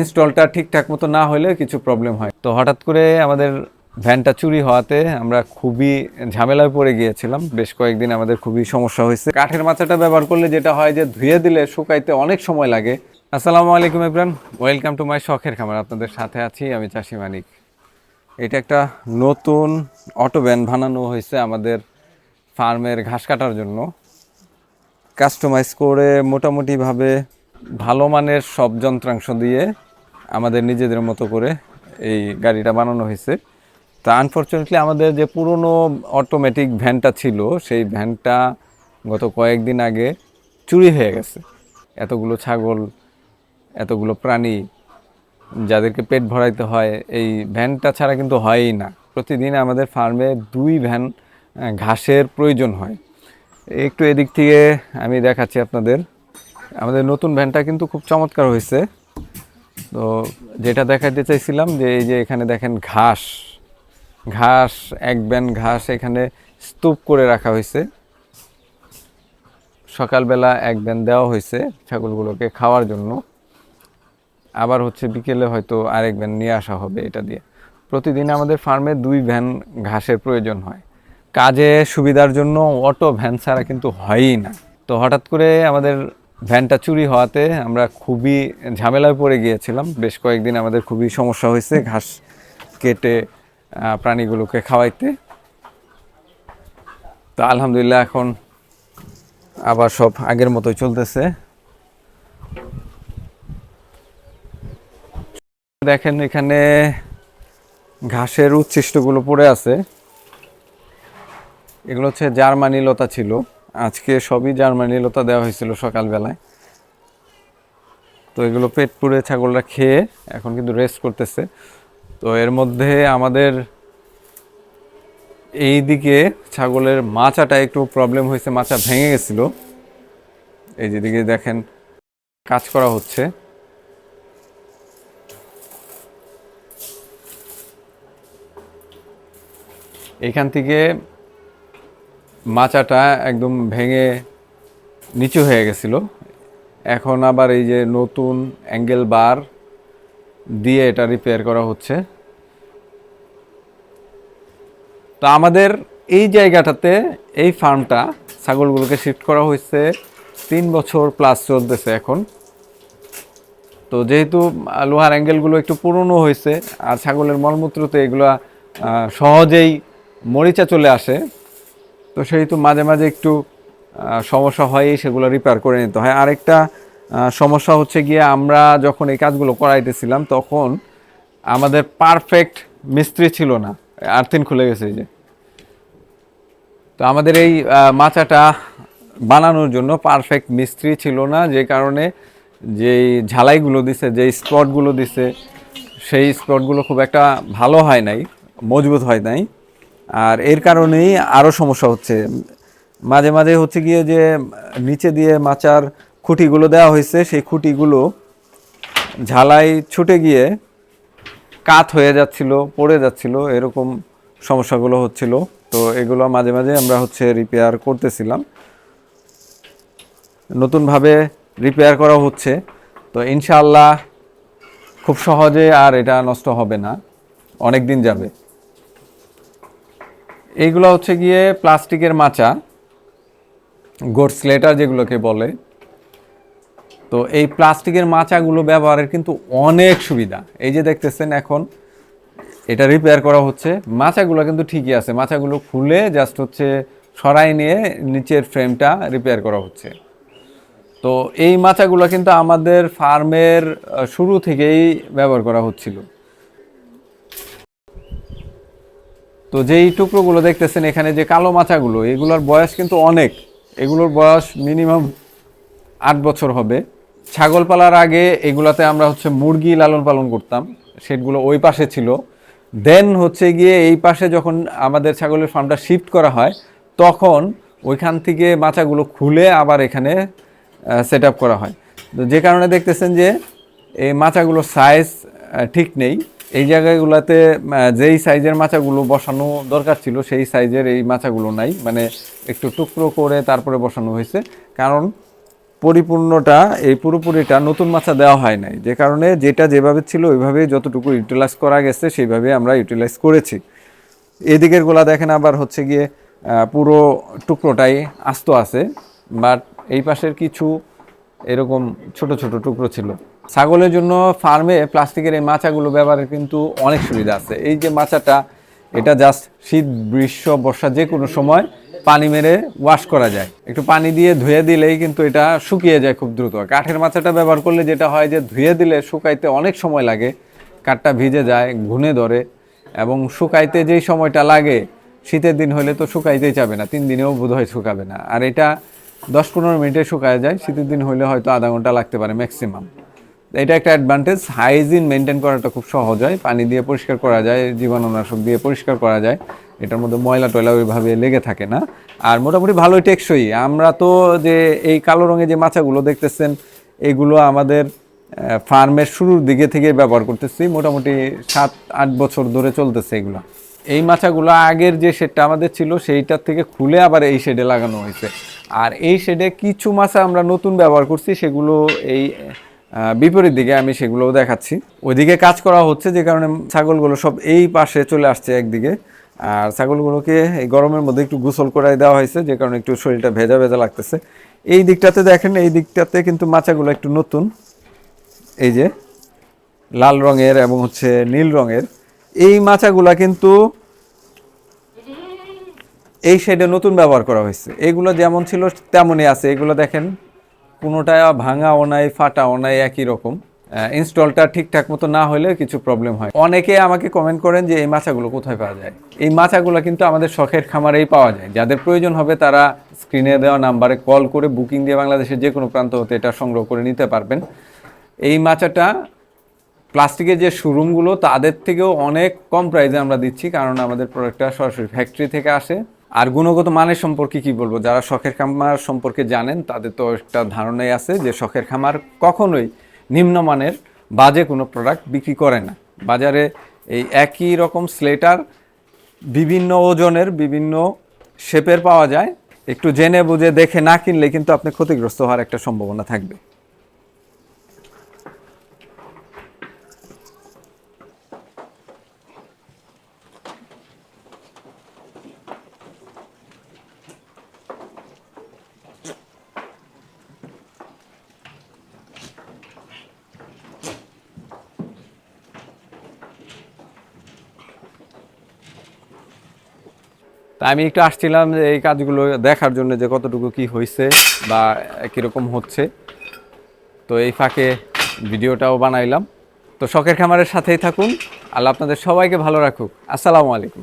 ইনস্টলটা ঠিকঠাক মতো না হলে কিছু প্রবলেম হয়। তো হঠাৎ করে আমাদের ভ্যানটা চুরি হওয়াতে আমরা খুবই ঝামেলায় পড়ে গিয়েছিলাম। বেশ কয়েকদিন আমাদের খুবই সমস্যা হয়েছে। কাঠের মাথাটা ব্যবহার করলে যেটা হয় যে ধুয়ে দিলে শুকাইতে অনেক সময় লাগে। আসসালামু আলাইকুম ইব্রান ওয়েলকাম টু মাই শখের খামার। আপনাদের সাথে আছি আমি চাষি মানিক। এটা একটা নতুন অটো ভ্যান বানানো হয়েছে আমাদের ফার্মের ঘাস কাটার জন্য। কাস্টমাইজ করে মোটামুটিভাবে ভালো মানের সব যন্ত্রাংশ দিয়ে আমাদের নিজেদের মতো করে এই গাড়িটা বানানো হয়েছে। তা আনফর্চুনেটলি আমাদের যে পুরনো অটোমেটিক ভ্যানটা ছিল, সেই ভ্যানটা গত কয়েকদিন আগে চুরি হয়ে গেছে। এতগুলো ছাগল, এতগুলো প্রাণী যাদেরকে পেট ভরাইতে হয়, এই ভ্যানটা ছাড়া কিন্তু হয়ই না। প্রতিদিন আমাদের ফার্মে দুই ভ্যান ঘাসের প্রয়োজন হয়। একটু এদিক থেকে আমি দেখাচ্ছি আপনাদের। আমাদের নতুন ভ্যানটা কিন্তু খুব চমৎকার হয়েছে। তো যেটা দেখাতে চাইছিলাম যে এই যে এখানে দেখেন ঘাস। ঘাস, এক ব্যান ঘাস এখানে স্তূপ করে রাখা হয়েছে। সকালবেলা এক ব্যান দেওয়া হয়েছে ছাগলগুলোকে খাওয়ার জন্য। আবার হচ্ছে বিকেলে হয়তো আরেক ভ্যান নিয়ে আসা হবে এটা দিয়ে। প্রতিদিন আমাদের ফার্মে দুই ভ্যান ঘাসের প্রয়োজন হয়। কাজে সুবিধার জন্য অটো ভ্যান ছাড়া কিন্তু হয়ই না। তো হঠাৎ করে আমাদের ভ্যানটা চুরি হওয়াতে আমরা খুবই ঝামেলায় পড়ে গিয়েছিলাম। বেশ কয়েকদিন আমাদের খুবই সমস্যা হয়েছে ঘাস কেটে প্রাণীগুলোকে খাওয়াইতে। তো আলহামদুলিল্লাহ এখন আবার সব আগের মতোই চলতেছে। দেখেন এখানে ঘাসের উচ্ছিষ্টগুলো পড়ে আছে। এগুলো হচ্ছে জার্মানি লতা ছিল। আজকে সবই জার্মানি লতা দেওয়া হয়েছিল সকালবেলায়। তো এগুলো পেট পুড়ে ছাগলরা খেয়ে এখন কিন্তু রেস্ট করতেছে। তো এর মধ্যে আমাদের এই দিকে ছাগলের মাচাটা একটু প্রবলেম হয়েছে, মাচা ভেঙে গেছিল। এই যেদিকে দেখেন, কাজ করা হচ্ছে। এখান থেকে মাচাটা একদম ভেঙে নিচু হয়ে গেছিল। এখন আবার এই যে নতুন অ্যাঙ্গেল বার দিয়ে এটা রিপেয়ার করা হচ্ছে। তো আমাদের এই জায়গাটাতে এই ফার্মটা ছাগলগুলোকে শিফট করা হয়েছে। তিন বছর প্লাস চলতেছে এখন। তো যেহেতু লোহার অ্যাঙ্গেলগুলো একটু পুরনো হয়েছে, আর ছাগলের মলমূত্রতে এগুলো সহজেই মরিচা চলে আসে তো সেহেতু মাঝে মাঝে একটু সমস্যা হয় সেগুলো রিপেয়ার করে নিতে হয়। আরেকটা সমস্যা হচ্ছে গিয়ে আমরা যখন এই কাজগুলো করাইতেছিলাম তখন আমাদের পারফেক্ট মিস্ত্রি ছিল না। আর্থিন খুলে গেছে যে। তো আমাদের এই মাচাটা বানানোর জন্য পারফেক্ট মিস্ত্রি ছিল না, যে কারণে যেই ঝালাইগুলো দিছে, যেই স্পটগুলো দিছে, সেই স্পটগুলো খুব একটা ভালো হয় নাই, মজবুত হয় নাই। আর এর কারণেই আরও সমস্যা হচ্ছে। মাঝে মাঝে হচ্ছে গিয়ে যে নিচে দিয়ে মাচার খুঁটিগুলো দেওয়া হয়েছে, সেই খুঁটিগুলো ঝালাই ছুটে গিয়ে কাত হয়ে যাচ্ছিল, পড়ে যাচ্ছিল, এরকম সমস্যাগুলো হচ্ছিল। তো এগুলো মাঝে মাঝে আমরা হচ্ছে রিপেয়ার করতেছিলাম। নতুনভাবে রিপেয়ার করা হচ্ছে। তো ইনশাআল্লাহ খুব সহজে আর এটা নষ্ট হবে না। অনেক দিন যাবে। এইগুলো হচ্ছে গিয়ে প্লাস্টিকের মাচা গোড স্লেটার যেগুলোকে বলে। তো এই প্লাস্টিকের মাচাগুলো ব্যবহারের কিন্তু অনেক সুবিধা। এই যে দেখতেছেন এখন, এটা রিপেয়ার করা হচ্ছে। মাচাগুলো কিন্তু ঠিকই আছে। মাচাগুলো খুলে জাস্ট হচ্ছে সরাই নিয়ে নিচের ফ্রেমটা রিপেয়ার করা হচ্ছে। তো এই মাচাগুলো কিন্তু আমাদের ফার্মের শুরু থেকেই ব্যবহার করা হচ্ছিল। তো যেই টুকরোগুলো দেখতেছেন, এখানে যে কালো মাচাগুলো এগুলোর বয়স কিন্তু অনেক। এগুলোর বয়স মিনিমাম আট বছর হবে। ছাগল পালার আগে এগুলাতে আমরা হচ্ছে মুরগি লালন পালন করতাম। সেগুলো ওই পাশে ছিল। দেন হচ্ছে গিয়ে এই পাশে যখন আমাদের ছাগলের ফার্মটা শিফট করা হয়, তখন ওইখান থেকে মাচাগুলো খুলে আবার এখানে সেট করা হয়। তো যে কারণে দেখতেছেন যে এই মাচাগুলোর সাইজ ঠিক নেই। এই জায়গাগুলোতে যেই সাইজের মাচাগুলো বসানো দরকার ছিল, সেই সাইজের এই মাচাগুলো নাই। মানে একটু টুকরো করে তারপরে বসানো হয়েছে। কারণ পরিপূর্ণটা, এই পুরোপুরিটা নতুন মাছা দেওয়া হয় নাই। যে কারণে যেটা যেভাবে ছিল ওইভাবে যতটুকু ইউটিলাইজ করা গেছে, সেইভাবে আমরা ইউটিলাইজ করেছি। এদিকের গোলা দেখেন আবার হচ্ছে গিয়ে পুরো টুকরোটাই আস্ত আছে। বাট এই পাশের কিছু এরকম ছোট ছোট টুকরো ছিল। ছাগলের জন্য ফার্মে প্লাস্টিকের এই মাচাগুলো ব্যবহারের কিন্তু অনেক সুবিধা আছে। এই যে মাচাটা, এটা জাস্ট শীত, গ্রীষ্ম, বর্ষা যে কোনো সময় পানি মেরে ওয়াশ করা যায়। একটু পানি দিয়ে ধুয়ে দিলেই কিন্তু এটা শুকিয়ে যায় খুব দ্রুত। কাঠের মাচাটা ব্যবহার করলে যেটা হয় যে ধুয়ে দিলে শুকাইতে অনেক সময় লাগে, কাঠটা ভিজে যায় ঘুনে ধরে এবং শুকাইতে যেই সময়টা লাগে, শীতের দিন হলে তো শুকাইতেই যাবে না, তিন দিনেও বোধহয় শুকাবে না। আর এটা দশ পনেরো মিনিটে শুকায় যায়, শীতের দিন হলে হয়তো আধা ঘণ্টা লাগতে পারে ম্যাক্সিমাম এটা একটা অ্যাডভান্টেজ হাইজিন মেনটেন করাটা খুব সহজ হয়। পানি দিয়ে পরিষ্কার করা যায়, জীবাণুনাশক দিয়ে পরিষ্কার করা যায়। এটার মধ্যে ময়লা টয়লা ওইভাবে লেগে থাকে না। আর মোটামুটি ভালোই টেকসই। আমরা তো যে এই কালো রঙের যে মাছাগুলো দেখতেছেন, এগুলো আমাদের ফার্মের শুরুর দিকে থেকে ব্যবহার করতেছি। মোটামুটি সাত, আট বছর ধরে চলতেছে এগুলো। এই মাছাগুলো আগের যে শেডটা আমাদের ছিল, সেইটার থেকে খুলে আবার এই শেডে লাগানো হয়েছে। আর এই শেডে কিছু মাছা আমরা নতুন ব্যবহার করছি, সেগুলো এই বিপরীত দিকে আমি সেগুলোও দেখাচ্ছি। ওইদিকে কাজ করা হচ্ছে যে কারণে ছাগলগুলো সব এই পাশে চলে আসছে একদিকে। আর ছাগলগুলোকে এই গরমের মধ্যে একটু গোসল করাই দেওয়া হয়েছে, যে কারণে একটু শরীরটা ভেজা ভেজা লাগতেছে। এই দিকটাতে দেখেন, এই দিকটাতে কিন্তু মাচাগুলো একটু নতুন। এই যে লাল রঙের এবং হচ্ছে নীল রঙের। এই মাচাগুলা কিন্তু এই সাইডে নতুন ব্যবহার করা হয়েছে। এগুলো যেমন ছিল তেমনই আছে। এগুলো দেখেন কোনোটা ভাঙাও নাই, ফাটাও নাই, একই রকম। ইনস্টলটা ঠিকঠাক মতো না হলে কিছু প্রবলেম হয়। অনেকে আমাকে কমেন্ট করেন যে, এই মাছাগুলো কোথায় পাওয়া যায়? এই মাছাগুলো কিন্তু আমাদের শখের খামারেই পাওয়া যায়। যাদের প্রয়োজন হবে তারা স্ক্রিনে দেওয়া নাম্বারে কল করে বুকিং দিয়ে বাংলাদেশের যে কোনো প্রান্ত হতে এটা সংগ্রহ করে নিতে পারবেন। এই মাচাটা প্লাস্টিকের যে শোরুমগুলো তাদের থেকেও অনেক কম প্রাইসে আমরা দিচ্ছি, কারণ আমাদের প্রোডাক্টটা সরাসরি ফ্যাক্টরি থেকে আসে। আর গুণগত মানের সম্পর্কে কি বলব? যারা শখের খামার সম্পর্কে জানেন, তাদের তো একটা ধারণাই আছে যে শখের খামার কখনোই নিম্নমানের বাজে কোনো প্রোডাক্ট বিক্রি করে না। বাজারে এই একই রকম স্লেটার বিভিন্ন ওজনের, বিভিন্ন শেপের পাওয়া যায়। একটু জেনে বুঝে দেখে না কিনলে কিন্তু আপনি ক্ষতিগ্রস্ত হওয়ার একটা সম্ভাবনা থাকবে। তা আমি একটু আসছিলাম যে এই কাজগুলো দেখার জন্য যে কতটুকু কি হয়েছে বা কীরকম হচ্ছে। তো এই ফাঁকে ভিডিওটাও বানাইলাম। তো শখের খামারের সাথেই থাকুন। আল্লাহ আপনাদের সবাইকে ভালো রাখুক। আসসালামু আলাইকুম।